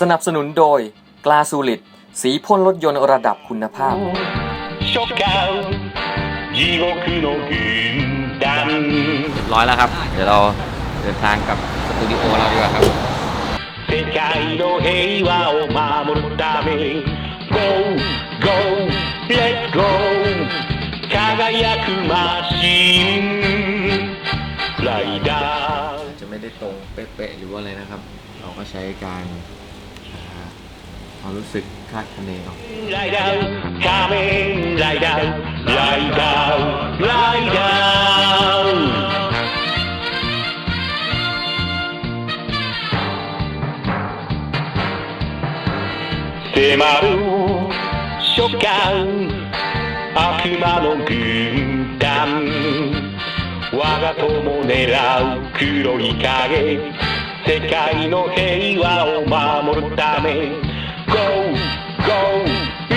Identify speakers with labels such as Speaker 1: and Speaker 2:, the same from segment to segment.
Speaker 1: สนับสนุนโดยกลาสูลิดสีพ่นรถยนต์ระดับคุณภาพ
Speaker 2: 初夏地獄の軍団
Speaker 3: เรียบร้อยแล้วครับ เดี๋ยวเราเดินทางกลับสตูดิโอเราดีกว่าครับ
Speaker 2: 世界の平和を守るため Go Go Let's Go 輝くマシンライダー
Speaker 3: จะไม่ได้ตรงเป๊ะๆหรือว่าอะไรนะครับ เราก็ใช้การอ่า ความรู้สึกคาดคะเนเอา
Speaker 2: ライダー仮面ライダーライダーライダー迫る初夏悪魔の軍団我が友狙う黒い影世界の平和を守るため Go Go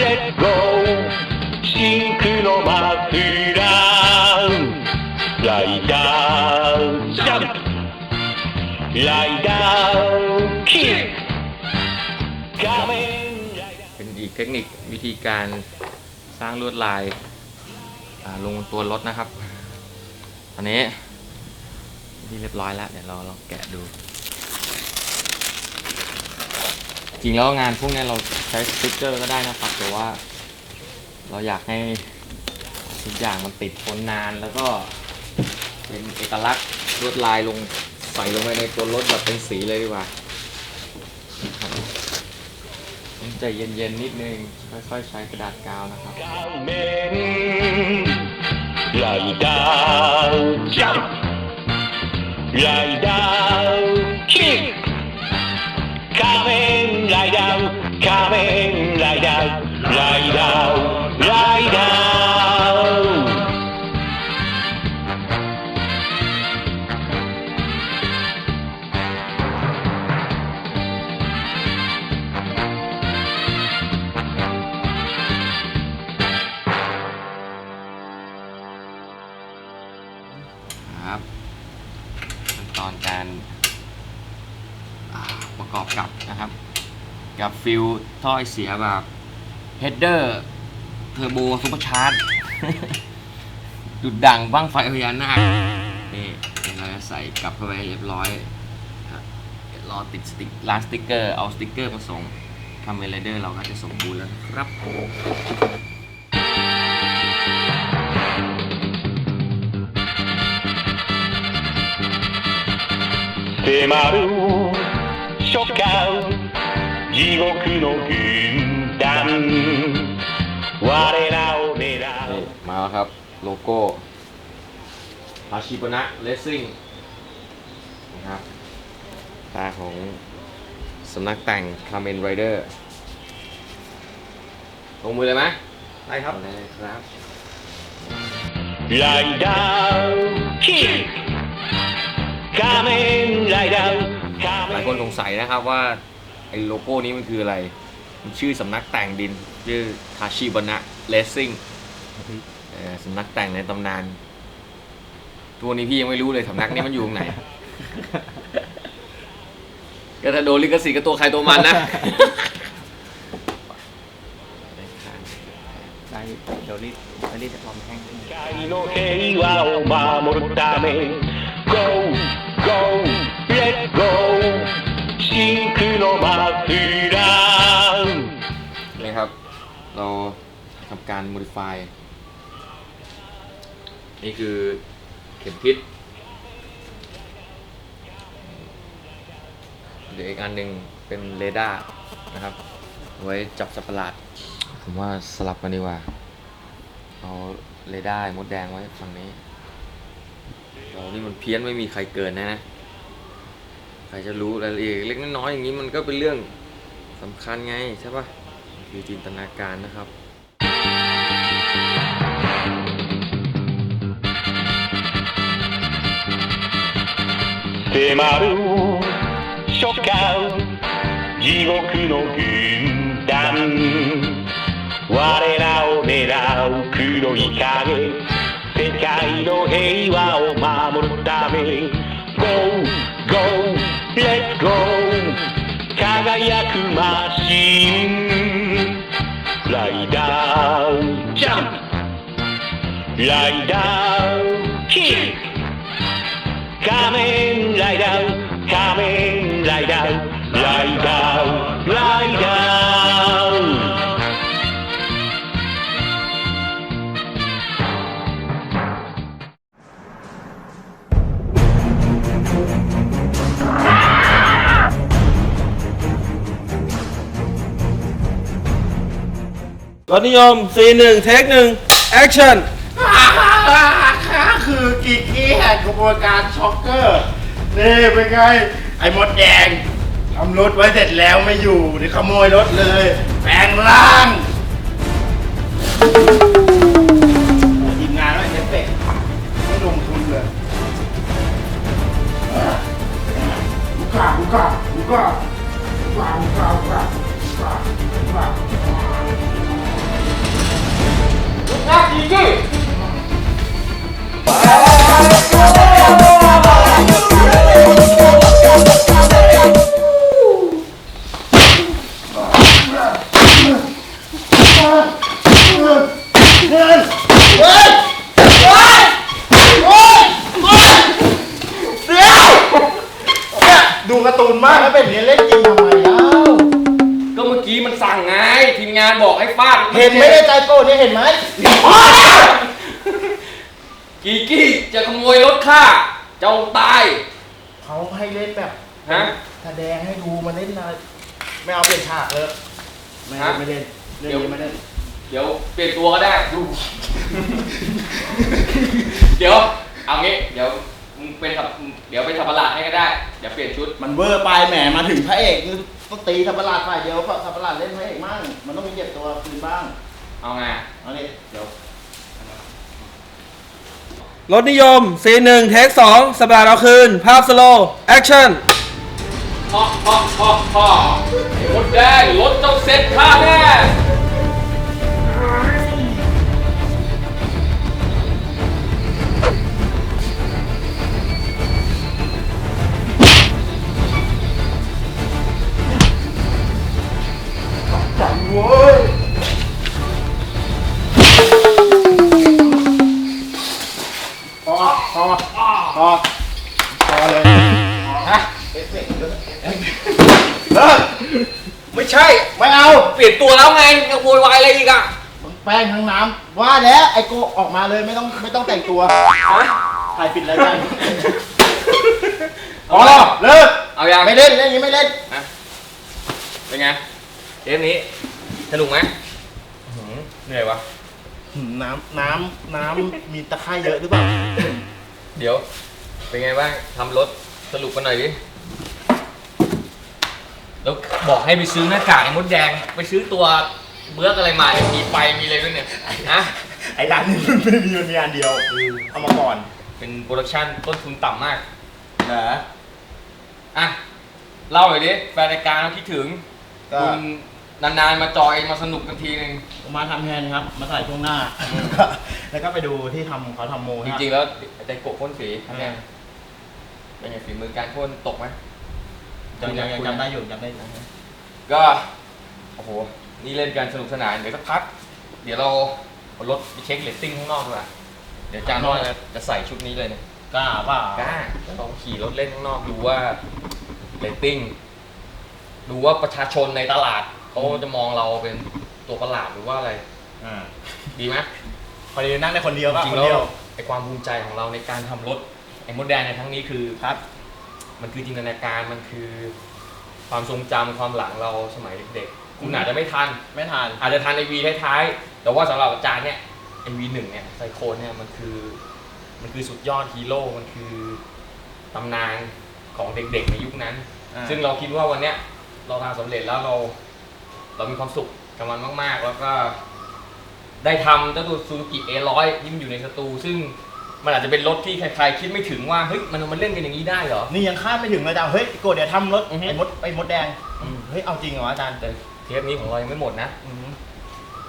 Speaker 2: Let's Go 真空のマフラーライダージャンプライダーキック仮面ライダー
Speaker 3: เป็นอีกเทคนิควิธีการสร้างลวดลายอ่าลงตัวรถนะครับ ตอนนี้ที่เรียบร้อยแล้ว เดี๋ยวเราลองแกะดู จริงแล้วงานพวกนี้เราใช้สติ๊กเกอร์ก็ได้นะครับแต่ว่า เราอยากให้ทุกอย่างมันติดทนนานแล้วก็เป็นเอกลักษณ์ลวดลายลงใส่ลงไปในตัวรถแบบเป็นสีเลยดีกว่าใจเย็นๆนิดนึง ค่อยๆใช้กระดาษกาวนะครับ
Speaker 2: ลายดาวจับลายดาว
Speaker 3: ครับขั้นตอนการประกอบกับนะครับ กับฟิลท่อไอเสียแบบเฮดเดอร์เทอร์โบซูเปอร์ชาร์จดุดดังบ้างไฟพญานาคนี่เราจะใส่กลับเข้าไปเรียบร้อยรอติดสติ๊กร้านสติ๊กเกอร์ เอาสติ๊กเกอร์มาส่งทำเวลเดอร์เราก็จะสมบูรณ์แล้วนะครับ
Speaker 2: 迫る初夏地獄の軍団我らを狙
Speaker 3: นี่
Speaker 2: う
Speaker 3: มาแล้วครับ โลโก้อาชิบนะเลสซิ่งนะครับตาของสำนักแต่งคาเมนไรเดอร์ลงมือเลยไหมได้ครับเลยครับ
Speaker 2: ライダーキック仮面ライダー
Speaker 3: หลายคนสงสัยนะครับว่าไอ้โลโก้นี้มันคืออะไร มันชื่อสำนักแต่งดิน ชื่อทาชิบนะเลสซิ่งสำนักแต่งในตำนานทุกวันนี้พี่ยังไม่รู้เลยสำนักนี้มันอยู่ตรงไหน ก็ถ้าโดนลิขสิทธิ์ก็ตัวใครตัวมันนะ
Speaker 1: ได้เดี๋ยวรีดรีดจะลอมแห้ง
Speaker 2: 世界の平和を守るため Go Go Let's Go 真空のマフラー
Speaker 3: นี่ครับ เราทำการ modify นี่คือเข็มทิศเดี๋ยวอีกอันหนึ่งเป็นเรดาร์นะครับเอาไว้จับสัตว์ประหลาด ผมว่าสลับกันดีกว่า เอาเรดาร์มดแดงไว้ฝั่งนี้ เรานี่มันเพี้ยนไม่มีใครเกินนะนะ ใครจะรู้รายละเอียดเล็กน้อยอย่างนี้มันก็เป็นเรื่องสำคัญไงใช่ปะมันคือจินตนาการนะครับ
Speaker 2: 迫る初夏地獄の軍団我らを狙う黒い影世界の平和を 守るため Go Go Let's Go. 輝くライダージャンプ。ライダーキック。仮面ライダー
Speaker 4: รถนิยมซีหนึ่งเทคหนึ่งแอคชั่น
Speaker 5: คือกีกี้แห่งกระบวนการช็อกเกอร์นี่เป็นไง ไอ้มดแดงทำรถไว้เสร็จแล้วไม่อยู่นี่ขโมยรถเลย แปลงร่างโอ้ทีมงานไว้เอฟเป็ดไม่ลงทุนเลยกูกล้ากูกล้ากูกล้ากูกล้ากูกล้ากูกล้ากูกล้า ดูการ์ตูนมากแล้วเป็นอย่างนี้เล่นจริงทำไมเล่า
Speaker 3: ก็เมื่อกี้มันสั่งไง ทีมงานบอกให้ฟาด
Speaker 5: เห็นไหมในใจโก้เนี่ยเห็นไหม
Speaker 3: กีกี้จะขโมยรถข้าเจ้าตาย
Speaker 5: เขาให้เล่นแบบ
Speaker 3: ฮะ
Speaker 5: แสดงให้ดูมาเล่นอะไรไม่เอาเปลี่ยนฉากเลยไม่
Speaker 3: ฮะ
Speaker 5: เล่นไม่เล่นเรื่องนี้ไม่เล่น
Speaker 3: เดี๋ยวเปลี่ยนตัวก็ได้ดูเดี๋ยวเอางี้ เดี๋ยวมึงเป็นสับเดี๋ยวเป็นสับประหลาดให้ก็ได้ เดี๋ยวเปลี่ยนชุด
Speaker 5: มันเวอร์ไปแหมมาถึงพระเอกคือต้องตีทัพประหลาดฝ่ายเดียวเพราะทัพประหลาดเล่นพระเอกมั่งมันต้องมีเจ็บตัวคืนบ้าง
Speaker 3: เอาไง
Speaker 5: เอานี่เดี๋ยว
Speaker 4: รถนิยม C1 เทคสองสบายเอาคืน ภาพสโลแอคชั่น
Speaker 3: พ่อพ่อพ่อพ่อไอ้มดแดงรถเจ้าเซ็ตข้าแน่
Speaker 5: พอพอพอพอเลยฮะเอฟเฟกต์เยอะเลิก
Speaker 3: ไม่ใช่
Speaker 5: ไม่เอา
Speaker 3: เปลี่ยนตัวแล้วไงจะโวยวายอะไรอีกอะ
Speaker 5: แป้งทั้งน้ำว่าแล้วไอโกออกมาเลยไม่ต้องไม่ต้องแต่งตัวถ่ายปิดรายการพอเลิก
Speaker 3: เอาอย่าง
Speaker 5: ไม่เล่นเล่นอย่างนี้ไม่เล่น
Speaker 3: เป็นไงเกมนี้สนุกไหมอื้อหือเหนื่อยวะ
Speaker 5: หืมน้ำน้ำน้ำมีตะไคร่เยอะหรือเปล่า
Speaker 3: เดี๋ยว เป็นไงบ้างทำรถสรุปกันหน่อยดิ แล้วบอกให้ไปซื้อหน้ากากไอ้มดแดง ไปซื้อตัวเบื้อกอะไรมาเนี่ยมีไฟมีอะไรด้วยเนี่ยนะ
Speaker 5: ไอ้ร้านนี้มันไม่ได้มีมันมีอันเดียว เอามาก่อน
Speaker 3: เป็นโปรดักชั่นต้นทุนต่ำมาก
Speaker 5: เหรอ
Speaker 3: อะ เล่าหน่อยดิแฟนรายการเราคิดถึง
Speaker 5: ก็
Speaker 3: คุณ นานๆมาจอยมาสนุกกันทีนึง
Speaker 5: มาทำแทนครับ มาใส่ช่วงหน้าแล้วก็ไปดูที่ทำเขาทำโม
Speaker 3: จ
Speaker 5: นะ
Speaker 3: ริงๆ แล้วไดโกะพ่นสีอันเนี้ย
Speaker 5: อ่า
Speaker 3: เป็นไงฝีมือการพ่นตกไหม
Speaker 5: ยังยังยังจำได้อยู่จำได้อยู่
Speaker 3: ก็โอ้โหนี่เล่นกันสนุกสนานเดี๋ยวสักพัก เดี๋ยวเราเอารถไปเช็คเรตติ้งข้างนอกดีกว่าเดี๋ยวจานน้อยจะจะใส่ชุดนี้เลยเนี่ย
Speaker 5: กล้าเปล่า ก
Speaker 3: ล้าลองขี่รถเล่นข้างนอกดูว่าเรตติ้งดูว่าประชาชนในตลาด เขาจะมองเราเป็นตัวประหลาดหรือว่าอะไร
Speaker 5: อ่า
Speaker 3: ดีไหม
Speaker 5: พอดีนั่งได้คนเดียวก็
Speaker 3: จริ
Speaker 5: ค
Speaker 3: ง
Speaker 5: น
Speaker 3: ๆแล้
Speaker 5: เดียว ว
Speaker 3: ไอความภูมิใจของเราในการทำรถไอมดแดงในครั้งนี้คือ
Speaker 5: ครับ
Speaker 3: มันคือจินตนาการมันคือ ความทรงจำความหลังเราสมัยเด็กๆคุณอาจจะไม่ทัน
Speaker 5: ไม่ทาน
Speaker 3: อาจจะทันไอวีท้ายๆ แต่ว่าสำหรับอาจารย์เนี่ยไอวีหนึ่งเนี่ยไซโคนเนี่ยมันคือมันคือสุดยอดฮีโร่มันคือตำนานของเด็กๆในยุคนั้น
Speaker 5: อ่า
Speaker 3: ซึ่งเราคิดว่าวันเนี้ยเราทำสำเร็จแล้วเรา เรามีความสุขกับมันมาก ๆ แล้วก็ได้ทำเจ้าตัวซูซูกิ A100 ที่มันอยู่ในสตู ซึ่งมันอาจจะเป็นรถที่ใครๆคิดไม่ถึงว่าเฮ้ยมันมันเล่นกันอย่างนี้ได้เหรอ
Speaker 5: นี่ยังคาดไม่ถึงเลยจ้ะเฮ้ยโกรธเดี๋ยวทำรถ
Speaker 3: อือฮึ
Speaker 5: ไอ้มดไอ้มดแดง
Speaker 3: อืม
Speaker 5: เฮ้ยเอาจริงเหรออาจารย์
Speaker 3: แต่เทปนี้ของเรายังไม่หมดนะ
Speaker 5: อืม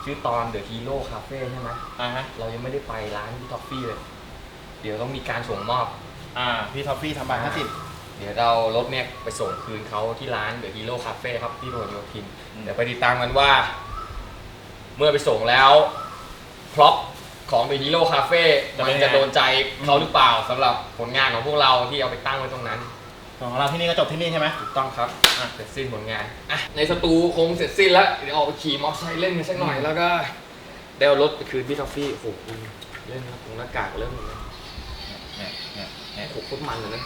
Speaker 3: ชื่อตอนเดอะฮีโร่คาเฟ่ใช่ไหม
Speaker 5: อ่าฮะ
Speaker 3: เรายังไม่ได้ไปร้านพี่ท็อฟฟี่เลย เดี๋ยวต้องมีการส่งมอบ
Speaker 5: อ่าพี่ท็อฟฟี่ทำบายห้าสิบ
Speaker 3: มเดี๋ยวเรารถเนี่ยไปส่งคืนเขาที่ร้านเดอะฮีโร่คาเฟ่ครับที่พหลโยธิน เดี๋ยวไปติดตามกันว่า เมื่อไปส่งแล้วพร็อพของเดอะฮีโร่คาเฟ่มันจะโดนใจเขาหรือเปล่าสำหรับผลงานของพวกเราที่เอาไปตั้งไว้ตรงนั้น
Speaker 5: ของเราที่นี่ก็จบที่นี่ใช่ไหม
Speaker 3: ถูกต้องครับอะเสร็จสิ้นผลงานอะในสตูคงเสร็จสิ้นแล้วเดี๋ยวออกไปขี่มอเตอร์ไซค์เล่นกันสักหน่อยแล้วก็ได้เอารถไปคืนพี่ทอฟฟี่โอ้โหคุณเล่นตรงหน้ากากเริ่มเลย
Speaker 5: เนี่ยเนี่ยเนี่ย
Speaker 3: โอ้โหโคตรมันเลยนะ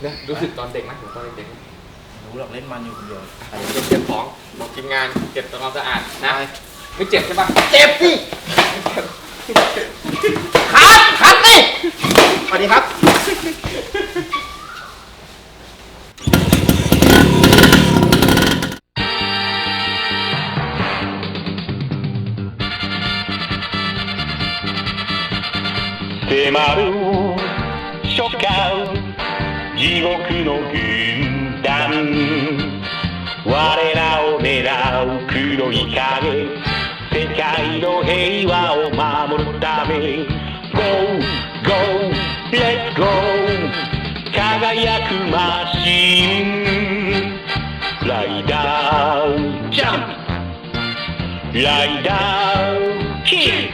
Speaker 3: เนี่ยรู้สึกตอนเด็กไหมผมตอนเด็กๆ
Speaker 5: รู้หรอกเล่นมันอยู่คนเดียว
Speaker 3: เก็บเก็บของบอกทีมงานเก็บทำความสะอาดนะไม่เจ็บใช่ปะเจ็บสิ
Speaker 5: คัดคัดสิสวัสดีครับ
Speaker 2: 迫る初夏地獄の軍団 我らを狙う黒い影世界の平和を守るため。Go Go Let's Go 輝くマシン。ライダージャンプ。ライダーキック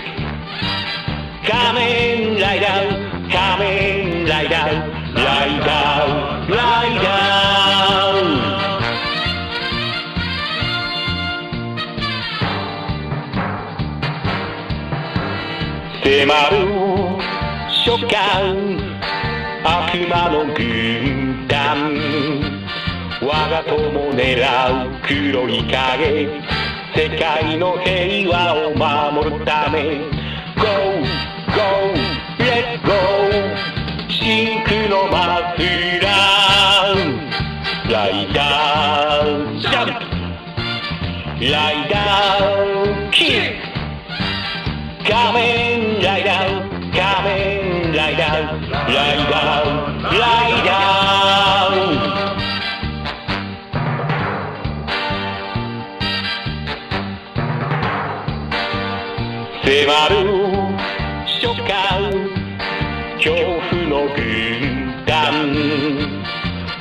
Speaker 2: 悪魔の軍団我が友狙う黒い影世界の平和を守るため Go Go Let's Go 真空のマフラーライダージャンプライダーキック仮面ライダーライダー迫る初夏恐怖の軍団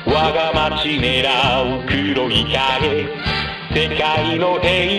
Speaker 2: 我が町狙う黒い影世界の平和